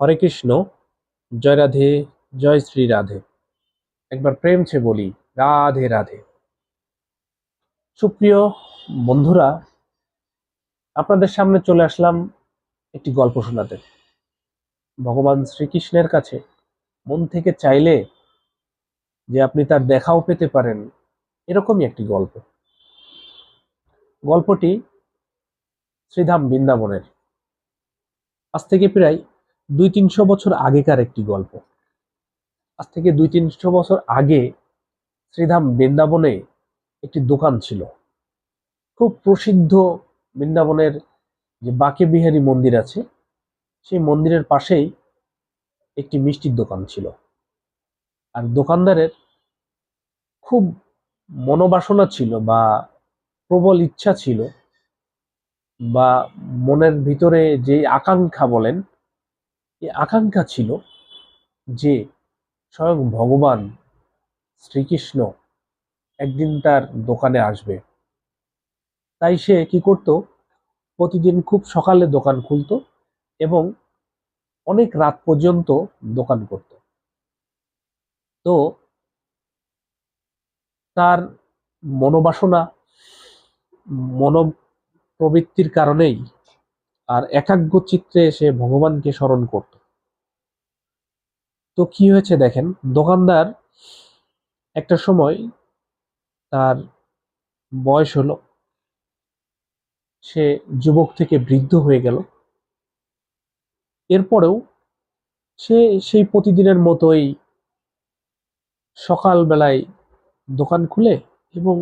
হরে কৃষ্ণ, জয় রাধে, জয় শ্রী রাধে। একবার প্রেম ছে বলি, রাধে রাধে। সুপ্রিয় বন্ধুরা, আপনাদের সামনে চলে আসলাম একটি গল্প শোনাতে। ভগবান শ্রীকৃষ্ণের কাছে মন থেকে চাইলে যে আপনি তার দেখাও পেতে পারেন, এরকমই একটি গল্প। গল্পটি শ্রীধাম বৃন্দাবনের। আজ থেকে প্রায় দুই তিনশো বছর আগেকার একটি গল্প। আজ থেকে দুই তিনশো বছর আগে শ্রীধাম বৃন্দাবনে একটি দোকান ছিল। খুব প্রসিদ্ধ বৃন্দাবনের যে বাকে বিহারী মন্দির আছে, সেই মন্দিরের পাশেই একটি মিষ্টির দোকান ছিল। আর দোকানদারের খুব মনোবাসনা ছিল বা প্রবল ইচ্ছা ছিল বা মনের ভিতরে যে আকাঙ্ক্ষা বলেন এই আকাঙ্ক্ষা ছিল যে স্বয়ং ভগবান শ্রীকৃষ্ণ একদিন তার দোকানে আসবে। তাই সে কি করত? প্রতিদিন খুব সকালে দোকান খুলতো এবং অনেক রাত পর্যন্ত দোকান করত। তো তার মনোবাসনা, মনোপ্রবৃত্তির কারণেই আর একাগ্র চিত্রে সে ভগবানকে স্মরণ করত। তো কি হয়েছে দেখেন, দোকানদার একটা সময় তার বয়স হলো, সে যুবক থেকে বৃদ্ধ হয়ে গেল। এরপরেও সে সেই প্রতিদিনের মতোই সকালবেলায় দোকান খুলে এবং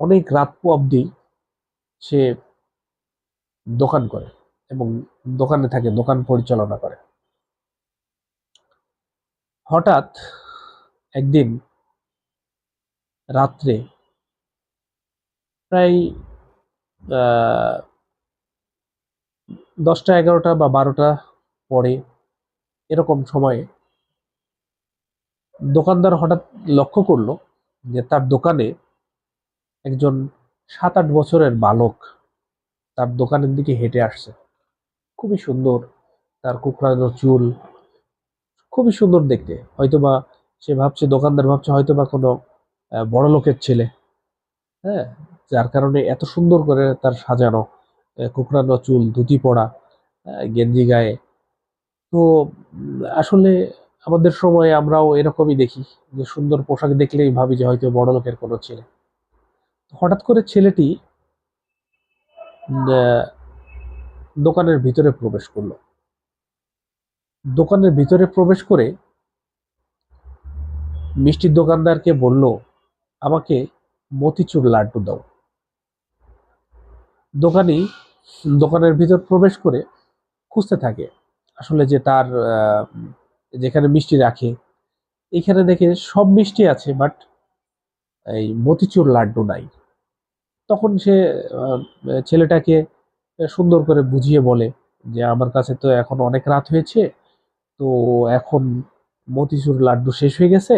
অনেক রাত অবধি সে দোকান করে। এবং দোকানে থাকে, দোকান পরিচালনা করে। হঠাৎ একদিন রাত্রে প্রায় দশটা, এগারোটা বা বারোটা পরে এরকম সময়ে দোকানদার হঠাৎ লক্ষ্য করল যে তার দোকানে একজন সাত আট বছরের বালক তার দোকানের দিকে হেঁটে আসছে। খুবই সুন্দর। তার কুকড়ানো চুল খুবই সুন্দর দেখতে। হয়তোবা সে ভাবছে, দোকানদার ভাবছে হয়তোবা কোনো বড় লোকের ছেলে। হ্যাঁ যার কারণে এত সুন্দর করে তার সাজানো কুকড়ানো চুল, ধুতি পড়া গেঞ্জি গায়ে। তো আসলে আমাদের সময়ে আমরাও এরকমই দেখি, যে সুন্দর পোশাক দেখলেই ভাবি যে হয়তো বড় লোকের কোনো ছেলে। হঠাৎ করে ছেলেটি দোকানের ভিতরে প্রবেশ করল। দোকানের ভিতরে প্রবেশ করে মিষ্টির দোকানদারকে বলল, আমাকে মতিচুর লাড্ডু দাও। দোকানি দোকানের ভিতর প্রবেশ করে খুঁজতে থাকে, আসলে যে তার যেখানে মিষ্টি রাখে। এখানে দেখে সব মিষ্টি আছে, বাট এই মতিচুর লাড্ডু নাই। তখন সে ছেলেটাকে সুন্দর করে বুঝিয়ে বলে যে আমার কাছে তো এখন অনেক রাত হয়েছে, তো এখন মতিচুর লাড্ডু শেষ হয়ে গেছে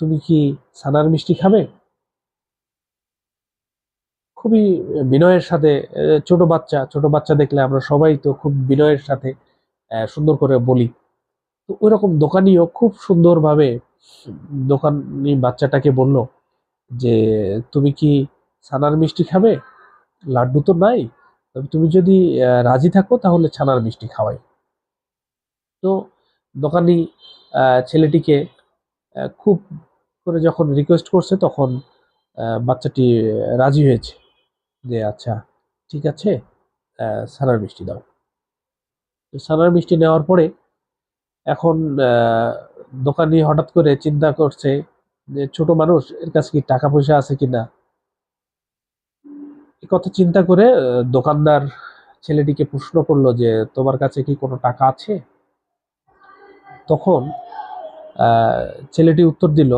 তুমি কি সানার মিষ্টি খাবে? খুবই বিনয়ের সাথে ছোট বাচ্চা ছোট বাচ্চা দেখলে আমরা সবাই তো খুব বিনয়ের সাথে সুন্দর করে বলি। তো ওইরকম দোকানিও খুব সুন্দরভাবে দোকানি বাচ্চাটাকে বলল যে, তুমি কি সানার মিষ্টি খাবে? লাড্ডু তো নাই। তবে তুমি যদি রাজি থাকো, তাহলে ছানার মিষ্টি খাওয়াই। তো দোকানি ছেলেটিকে খুব করে যখন রিকোয়েস্ট করছে, তখন বাচ্চাটি রাজি হয়েছে যে আচ্ছা ঠিক আছে ছানার মিষ্টি দাও। তো ছানার মিষ্টি নেওয়ার পরে, এখন দোকানি হঠাৎ করে চিন্তা করছে যে, ছোট মানুষ, এর কাছে কি টাকা পয়সা আছে কিনা? এই কথা চিন্তা করে দোকানদার ছেলেটিকে প্রশ্ন করল যে, তোমার কাছে কি কোনো টাকা আছে? তখন ছেলেটি উত্তর দিল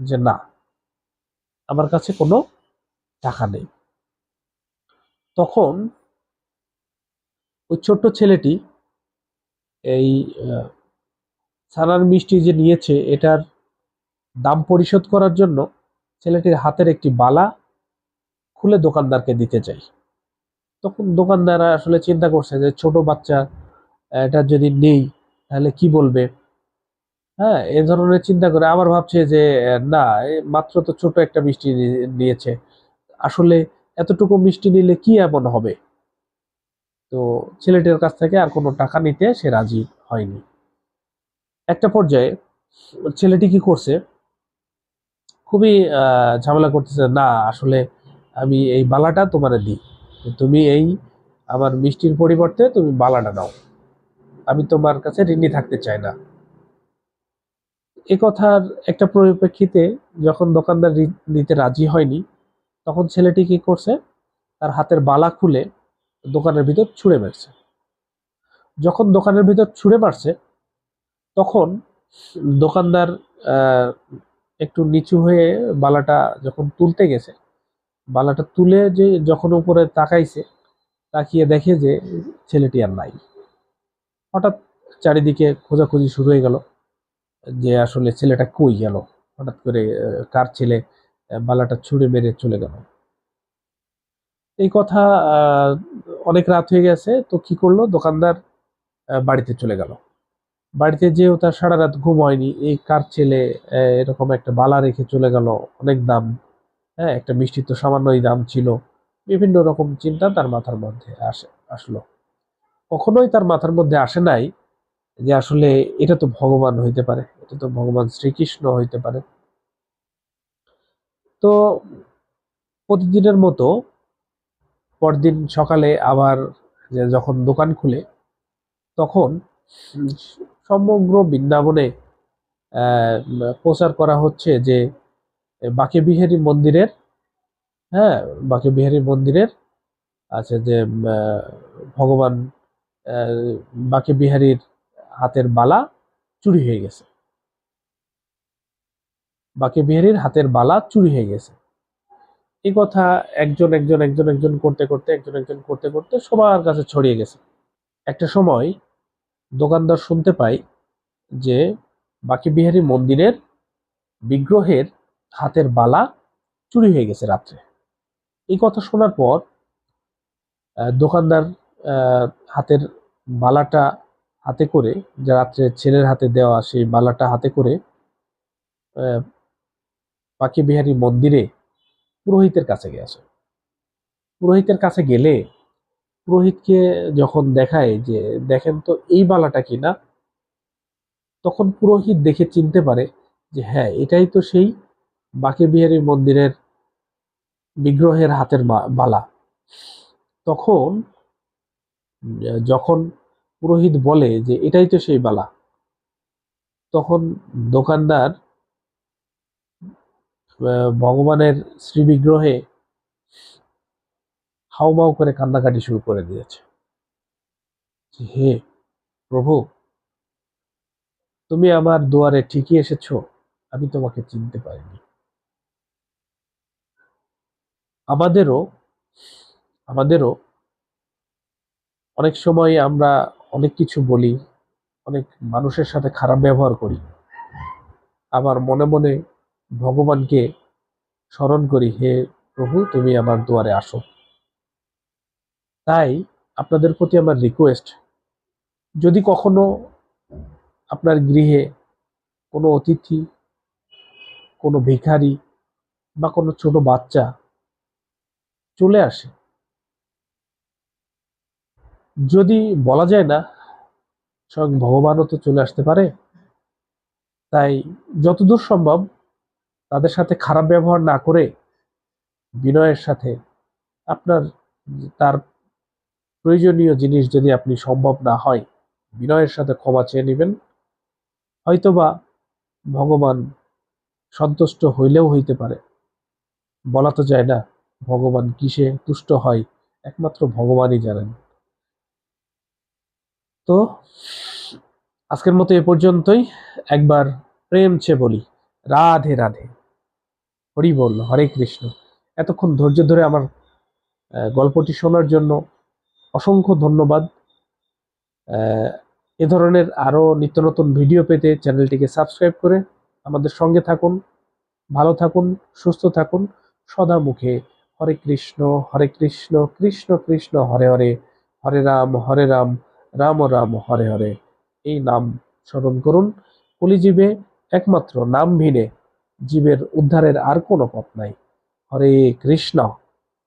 যে, না, আমার কাছে কোনো টাকা নেই। তখন, ওই ছোট্ট ছেলেটি এই ছানার মিষ্টি যে নিয়েছে, এটার দাম পরিশোধ করার জন্য ছেলেটির হাতের একটি বালা খুলে দোকানদারকে দিতে চাই। তখন দোকানদার আসলে চিন্তা করছে যে, ছোট বাচ্চা, এটা যদি নেই, তাহলে কি বলবে? হ্যাঁ এ ধরনের চিন্তা করে আবার ভাবছে যে, না মাত্র তো ছোট একটা মিষ্টি নিয়েছে। আসলে এতটুকু মিষ্টি নিলে কি এমন হবে? তো ছেলেটির কাছ থেকে আর কোনো টাকা নিতে সে রাজি হয়নি। একটা পর্যায়ে ছেলেটি কি করছে? খুবই ঝামেলা করতেছে, না, আসলে আমি এই বালাটা তোমারে দিই। তুমি এই আমার মিষ্টির পরিবর্তে তুমি বালাটা নাও আমি তোমার কাছে ঋণী থাকতে চাই না। এ কথার একটা পরিপ্রেক্ষিতে যখন দোকানদার নিতে রাজি হয়নি, তখন ছেলেটি কি করছে? তার হাতের বালা খুলে দোকানের ভিতর ছুঁড়ে মারছে। যখন দোকানের ভিতর ছুঁড়ে মারছে, তখন দোকানদার একটু নিচু হয়ে বালাটা যখন তুলতে গেছে বালাটা তুলে যে যখন উপরে তাকাইছে, তাকিয়ে দেখে যে ছেলেটি আর নাই। হঠাৎ চারিদিকে খোঁজাখুঁজি শুরু হয়ে গেল যে আসলে ছেলেটা কই গেল। হঠাৎ করে কার ছেলে বালাটা ছুঁড়ে মেরে চলে গেল। এই কথা অনেক রাত হয়ে গেছে, তো কি করল? দোকানদার বাড়িতে চলে গেল। বাড়িতে যেও তার সারা রাত ঘুম হয়নি। এই কার ছেলে এরকম একটা বালা রেখে চলে গেল। অনেক দাম। হ্যাঁ একটা মিষ্টি তো সামান্যই দাম ছিল। বিভিন্ন রকম চিন্তা তার মাথার মধ্যে আসে, আসলো। কখনোই তার মাথার মধ্যে আসে নাই যে আসলে এটা তো ভগবান হইতে পারে, এটা তো ভগবান শ্রীকৃষ্ণ হইতে পারে। তো প্রতিদিনের মতো পরদিন সকালে আবার যখন দোকান খুলে, তখন সমগ্র বৃন্দাবনে প্রচার করা হচ্ছে যে বাকে বিহারী মন্দিরের হ্যাঁ বাকে বিহারী মন্দিরের আছে যে ভগবান বাকে বিহারীর হাতের বালা চুরি হয়ে গেছে। বাকে বিহারীর হাতের বালা চুরি হয়ে গেছে। এই কথা একজন একজন একজন একজন করতে করতে, একজন একজন করতে করতে সবার কাছে ছড়িয়ে গেছে। একটা সময় দোকানদার শুনতে পাই যে, বাকি বিহারী মন্দিরের বিগ্রহের হাতের বালা চুরি হয়ে গেছে রাত্রে। এই কথা শোনার পর দোকানদার হাতের বালাটা হাতে করে, যে রাত্রে ছেলের হাতে দেওয়া সেই বালাটা হাতে করে বাকি বিহারী মন্দিরে পুরোহিতের কাছে গেছে। পুরোহিতের কাছে গেলে পুরোহিতকে যখন দেখায় যে, দেখেন তো এই বালাটা কিনা? তখন পুরোহিত দেখে চিনতে পারে যে হ্যাঁ এটাই তো সেই বাকে বিহারী মন্দিরের বিগ্রহের হাতের বালা। তখন, যখন পুরোহিত বলে যে এটাই তো সেই বালা, তখন দোকানদার ভগবানের শ্রী বিগ্রহে হাউমাউ করে কান্নাকাটি শুরু করে দিয়েছে। হে প্রভু, তুমি আমার দুয়ারে ঠিকই এসেছ, আমি তোমাকে চিনতে পারিনি। আমাদেরও আমাদেরও অনেক সময় আমরা অনেক কিছু বলি, অনেক মানুষের সাথে খারাপ ব্যবহার করি। আবার মনে মনে ভগবানকে স্মরণ করি, হে প্রভু, তুমি আমার দুয়ারে আসো। তাই আপনাদের প্রতি আমার রিকোয়েস্ট যদি কখনো আপনার গৃহে কোনো অতিথি, কোনো ভিখারি বা কোনো ছোট বাচ্চা চলে আসে। যদি বলা যায় না, স্বয়ং ভগবানও তো চলে আসতে পারে, তাই যতদূর সম্ভব তাদের সাথে খারাপ ব্যবহার না করে বিনয়ের সাথে আপনার তার প্রয়োজনীয় জিনিস যদি আপনি সম্ভব না হয়, বিনয়ের সাথে ক্ষমা চেয়ে নেবেন। হয়তোবা ভগবান সন্তুষ্ট হইলেও হইতে পারে। বলা তো যায় না ভগবান কিসে তুষ্ট হয়? একমাত্র ভগবানই জানেন। তো, আজকের মতো এ পর্যন্তই। একবার প্রেম ছে বলি, রাধে রাধে। হরি বল, হরে কৃষ্ণ। এতক্ষণ ধৈর্য ধরে আমার গল্পটি শোনার জন্য অসংখ্য ধন্যবাদ। এ ধরনের আরও নিত্য নতুন ভিডিও পেতে চ্যানেলটিকে সাবস্ক্রাইব করে আমাদের সঙ্গে থাকুন, ভালো থাকুন, সুস্থ থাকুন, সদা মুখে হরে কৃষ্ণ হরে কৃষ্ণ কৃষ্ণ কৃষ্ণ, হরে হরে। হরে রাম হরে রাম রাম রাম, হরে হরে। এই নাম স্মরণ করুন। কলিজীবে একমাত্র নাম ভিনে। জীবের উদ্ধারের আর কোনো পথ নাই। হরে কৃষ্ণ।